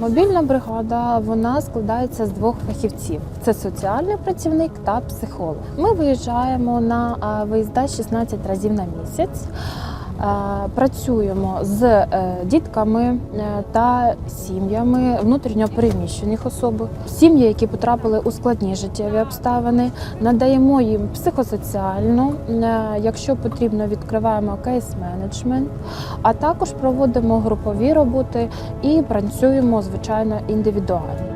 Мобільна бригада вона складається з двох фахівців: це соціальний працівник та психолог. Ми виїжджаємо на виїзда 16 разів на місяць. Е, Працюємо з е, дітками е, та сім'ями внутрішньо переміщених особ, сім'ї, які потрапили у складні життєві обставини. Надаємо їм психосоціальну, якщо потрібно, відкриваємо кейс-менеджмент, а також проводимо групові роботи і працюємо звичайно індивідуально.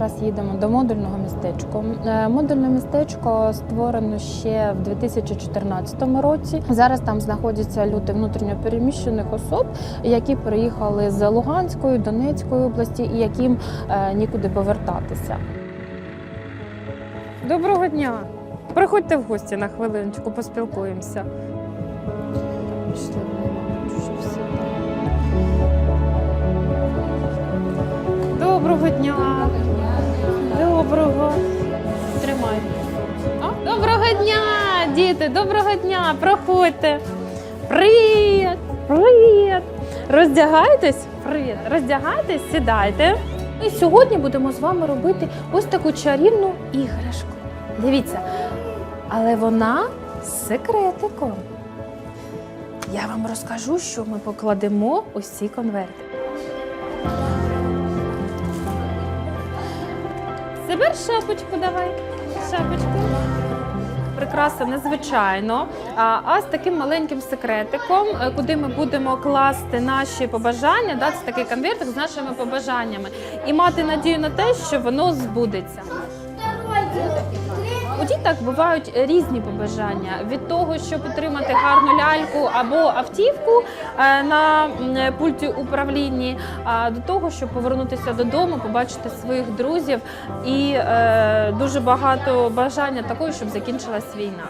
Зараз їдемо до модульного містечка. Е, Модульне містечко створено ще в 2014 році. Зараз там знаходяться люди внутрішньо переміщених особ, які приїхали з Луганської, Донецької області і яким е, нікуди повертатися. Доброго дня! Приходьте в гості на хвилиночку, поспілкуємося. Доброго дня! Доброго! Тримай. О, доброго дня, діти! Доброго дня! Проходьте! Привіт! Привіт! Роздягайтесь? Привіт! Роздягайтесь, сідайте. І сьогодні будемо з вами робити ось таку чарівну іграшку. Дивіться, але вона з секретиком. Я вам розкажу, що ми покладемо ці конверти. Забер шапочку, давай. Шапочку. Прикраса незвичайно, а, а з таким маленьким секретиком, е, куди ми будемо класти наші побажання, да, це такий конвертик з нашими побажаннями, і мати надію на те, що воно збудеться. У діток бувають різні побажання від того, щоб отримати гарну ляльку або автівку е, на пульті управління, до того, щоб повернутися додому, побачити своїх друзів і е, дуже багато бажання такого, щоб закінчилась війна.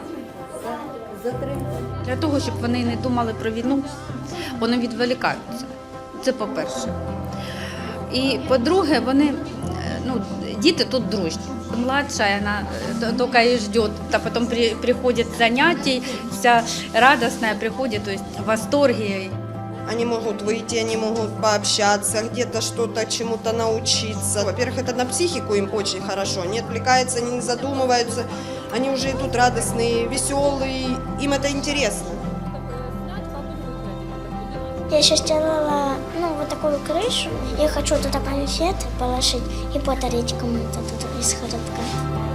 Для того, щоб вони не думали про війну, вони відволікаються. Це по-перше. І по-друге, вони, ну, діти тут дружні. Младшая, она э, только и ждет, а потом при, приходит занятий, вся радостная приходит, то есть в восторге. Они могут выйти, они могут пообщаться, где-то что-то чему-то научиться. Во-первых, это на психику им очень хорошо. Не отвлекаются, они не задумываются. Они уже идут радостные, веселые. Им это интересно. Я сейчас делала, ну, вот такую крышу. Я хочу туда конфет положить и подарить кому-то тут из городка.